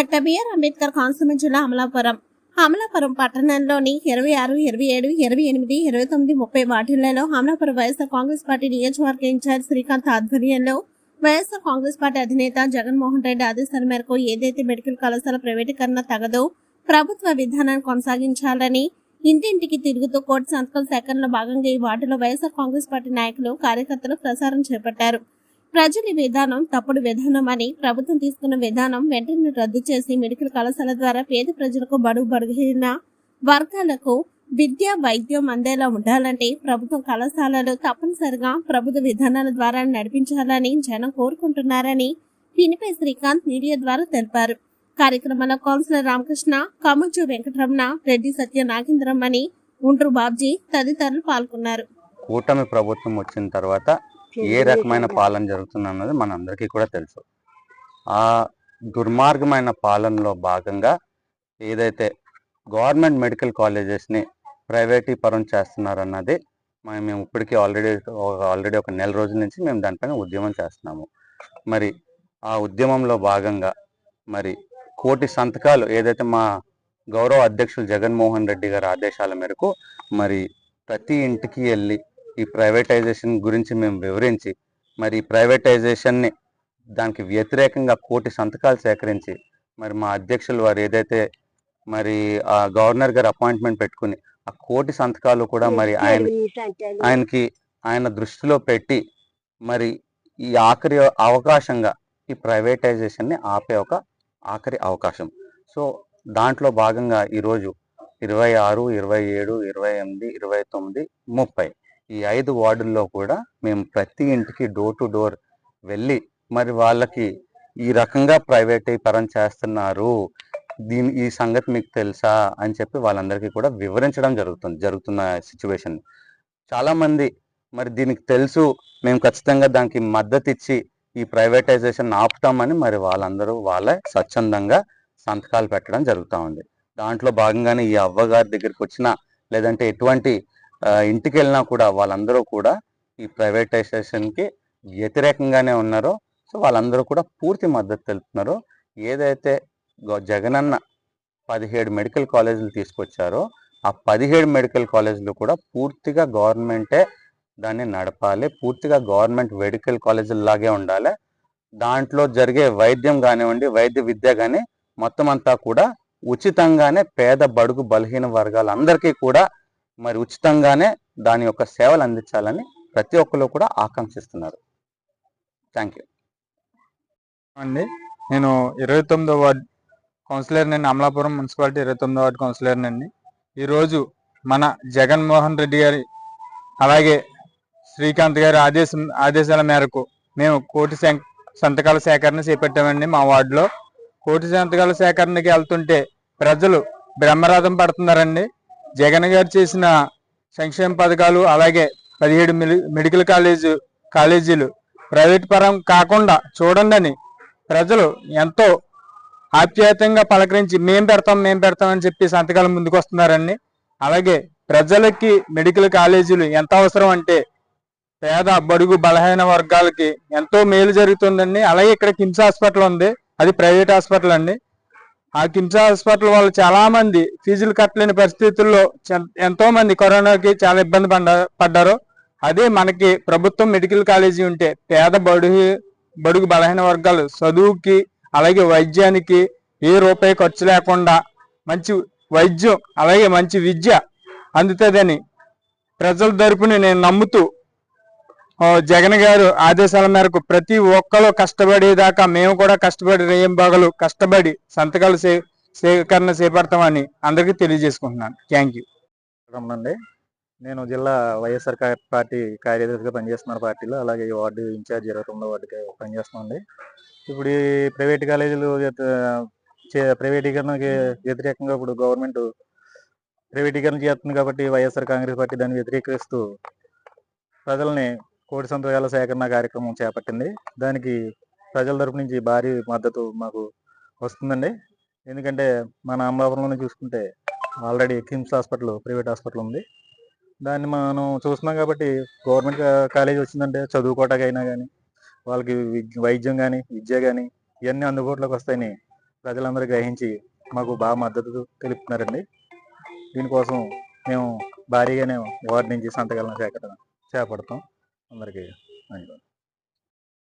Doctor BR Ambedkar Konaseema జిల్లా అమలాపురం. అమలాపురం పట్టణంలోని ఇరవై ఆరు ఇరవై ఏడు ఇరవై ఎనిమిది ఇరవై తొమ్మిది ముప్పై వార్డులలో అమలాపురం వైఎస్ఆర్ కాంగ్రెస్ పార్టీ నియోజకవర్గ ఇన్ఛార్జ్ శ్రీకాంత్ ఆధ్వర్యంలో వైఎస్ఆర్ కాంగ్రెస్ పార్టీ అధినేత జగన్మోహన్ రెడ్డి ఆదేశాల మేరకు ఏదైతే మెడికల్ కళాశాల ప్రైవేటీకరణ తగదో ప్రభుత్వ విధానాన్ని కొనసాగించాలని ఇంటింటికి తిరుగుతూ కోటి సంతకాల సేకరణలో భాగంగా ఈ వార్డులో వైఎస్ఆర్ కాంగ్రెస్ పార్టీ నాయకులు కార్యకర్తలు ప్రచారం చేపట్టారు. ప్రజల విధానం తప్పుడు విధానం అని ప్రభుత్వం తీసుకున్న విధానం వెంటనే రద్దు చేసి మెడికల్ కళాశాల ద్వారా పేద ప్రజలకు బడుగు బడుగున వర్గాలకు విద్య వైద్యం అందేలా ఉండాలంటే ప్రభుత్వ కళాశాలలు తప్పనిసరిగా ప్రభుత్వ విధానాల ద్వారా నడిపించాలని జనం కోరుకుంటున్నారని దీనిపై శ్రీకాంత్ మీడియా ద్వారా తెలిపారు. కార్యక్రమంలో కౌన్సిలర్ రామకృష్ణ కముజు వెంకటరమణ రెడ్డి సత్య నాగేంద్రమణి ఉండ్రు బాబ్జీ తదితరులు పాల్గొన్నారు. కూటమి ప్రభుత్వం వచ్చిన తర్వాత ఏ రకమైన పాలన జరుగుతుంది అన్నది మనందరికీ కూడా తెలుసు. ఆ దుర్మార్గమైన పాలనలో భాగంగా ఏదైతే గవర్నమెంట్ మెడికల్ కాలేజెస్ని ప్రైవేటీకరణ చేస్తున్నారన్నది మేము ఇప్పటికీ ఆల్రెడీ ఆల్రెడీ ఒక నెల రోజుల నుంచి మేము దానిపైన ఉద్యమం చేస్తున్నాము. మరి ఆ ఉద్యమంలో భాగంగా మరి కోటి సంతకాలు ఏదైతే మా గౌరవ అధ్యక్షులు జగన్మోహన్ రెడ్డి గారి ఆదేశాల మేరకు మరి ప్రతి ఇంటికి వెళ్ళి ఈ ప్రైవేటైజేషన్ గురించి మేము వివరించి మరి ఈ ప్రైవేటైజేషన్ని దానికి వ్యతిరేకంగా కోటి సంతకాలు సేకరించి మరి మా అధ్యక్షులు వారు ఏదైతే మరి ఆ గవర్నర్ గారు అపాయింట్మెంట్ పెట్టుకుని ఆ కోటి సంతకాలు కూడా మరి ఆయన ఆయనకి ఆయన దృష్టిలో పెట్టి మరి ఈ ఆఖరి అవకాశంగా ఈ ప్రైవేటైజేషన్ని ఆపే ఒక ఆఖరి అవకాశం. సో దాంట్లో భాగంగా ఈరోజు ఇరవై ఆరు ఇరవై ఏడు ఇరవై ఎనిమిది ఇరవై తొమ్మిది ముప్పై ఈ ఐదు వార్డుల్లో కూడా మేము ప్రతి ఇంటికి డోర్ టు డోర్ వెళ్ళి మరి వాళ్ళకి ఈ రకంగా ప్రైవేటీకరణ చేస్తున్నారు. దీని ఈ సంగతి మీకు తెలుసా అని చెప్పి వాళ్ళందరికీ కూడా వివరించడం జరుగుతుంది జరుగుతున్న సిచ్యువేషన్ చాలామంది మరి దీనికి తెలుసు మేము ఖచ్చితంగా దానికి మద్దతు ఇచ్చి ఈ ప్రైవేటైజేషన్ ఆపుతామని మరి వాళ్ళందరూ వాళ్ళే స్వచ్ఛందంగా సంతకాలు పెట్టడం జరుగుతూ ఉంది. దాంట్లో భాగంగానే ఈ అవ్వగారి దగ్గరికి వచ్చినా లేదంటే ఎటువంటి ఇంటికి వెళ్ళినా కూడా వాళ్ళందరూ కూడా ఈ ప్రైవేటైజేషన్కి వ్యతిరేకంగానే ఉన్నారో సో వాళ్ళందరూ కూడా పూర్తి మద్దతు తెలుపుతున్నారు. ఏదైతే జగనన్న పదిహేడు మెడికల్ కాలేజీలు తీసుకొచ్చారో ఆ పదిహేడు మెడికల్ కాలేజీలు కూడా పూర్తిగా గవర్నమెంటే దాన్ని నడపాలి పూర్తిగా గవర్నమెంట్ మెడికల్ కాలేజీల లాగే ఉండాలి. దాంట్లో జరిగే వైద్యం కానివ్వండి వైద్య విద్య కానీ మొత్తం అంతా కూడా ఉచితంగానే పేద బడుగు బలహీన వర్గాలందరికీ కూడా మరి ఉచితంగానే దాని యొక్క సేవలు అందించాలని ప్రతి ఒక్కరు కూడా ఆకాంక్షిస్తున్నారు. థ్యాంక్ యూ అండి నేను ఇరవై తొమ్మిదో వార్డ్ కౌన్సిలర్ నేను అమలాపురం మున్సిపాలిటీ ఇరవై తొమ్మిదో వార్డ్ కౌన్సిలర్ నండి ఈరోజు మన జగన్మోహన్ రెడ్డి గారి అలాగే శ్రీకాంత్ గారి ఆదేశం ఆదేశాల మేరకు మేము కోటి సం- సంతకాల సేకరణ చేపట్టామండి మా వార్డులో. కోటి సంతకాల సేకరణకి వెళ్తుంటే ప్రజలు బ్రహ్మరథం పడుతున్నారండి. జగన్ గారు చేసిన సంక్షేమ పథకాలు అలాగే పదిహేడు మెడికల్ కాలేజీ కాలేజీలు ప్రైవేట్ పరం కాకుండా చూడండి అని ప్రజలు ఎంతో ఆప్యాయతంగా పలకరించి మేం పెడతాం మేం పెడతాం అని చెప్పి సంతకాలు ముందుకు వస్తున్నారండి అలాగే ప్రజలకి మెడికల్ కాలేజీలు ఎంత అవసరం అంటే పేద బడుగు బలహీన వర్గాలకి ఎంతో మేలు జరుగుతుందండి. అలాగే ఇక్కడ కిమ్స్ హాస్పిటల్ ఉంది. అది ప్రైవేట్ హాస్పిటల్ అండి. ఆ కిమ్స్ హాస్పిటల్ వాళ్ళు చాలా మంది ఫీజులు కట్టలేని పరిస్థితుల్లో ఎంతో మంది కరోనాకి చాలా ఇబ్బంది పడ్డారు. అదే మనకి ప్రభుత్వం మెడికల్ కాలేజీ ఉంటే పేద బడుగు బడుగు బలహీన వర్గాలు చదువుకి అలాగే వైద్యానికి ఏ రూపాయి ఖర్చు లేకుండా మంచి వైద్యం అలాగే మంచి విద్య అందుతుందని ప్రజల తరపున నేను నమ్ముతూ జగన్ గారు ఆదేశాల మేరకు ప్రతి ఒక్కరు కష్టపడేదాకా మేము కూడా కష్టపడి రేయం బాగలు కష్టపడి సంతకాలు సే సేకరణ చేపడతామని అందరికీ తెలియజేసుకుంటున్నాను. థ్యాంక్ యూ అండి నేను జిల్లా వైఎస్ఆర్ పార్టీ కార్యదర్శిగా పనిచేస్తున్నాను పార్టీలో. అలాగే ఈ వార్డు ఇన్ఛార్జ్ ఇరవై తొమ్మిదో వార్డుకి పనిచేస్తుంది ఇప్పుడు ఈ ప్రైవేట్ కాలేజీలు చే- ప్రైవేటీకరణకి వ్యతిరేకంగా ఇప్పుడు గవర్నమెంట్ ప్రైవేటీకరణ చేస్తుంది కాబట్టి వైఎస్ఆర్ కాంగ్రెస్ పార్టీ దాన్ని వ్యతిరేకిస్తూ ప్రజల్ని కోటి సంతకాల సేకరణ కార్యక్రమం చేపట్టింది. దానికి ప్రజల తరపు నుంచి భారీ మద్దతు మాకు వస్తుందండి. ఎందుకంటే మన అమలాపురంలోనే చూసుకుంటే already KIMS hospital private hospital ఉంది. దాన్ని మనం చూస్తున్నాం కాబట్టి గవర్నమెంట్ కాలేజ్ వచ్చిందంటే చదువుకోవటానికైనా కానీ వాళ్ళకి వైద్యం కానీ విద్య కానీ ఇవన్నీ అందుబాటులోకి వస్తాయని ప్రజలందరూ గ్రహించి మాకు బాగా మద్దతు తెలుపుతున్నారండి. దీనికోసం మేము భారీగానే వార్డు నుంచి సంతకాలను సేకరణ చేపడతాం. అందరికీ ధన్యవాదాలు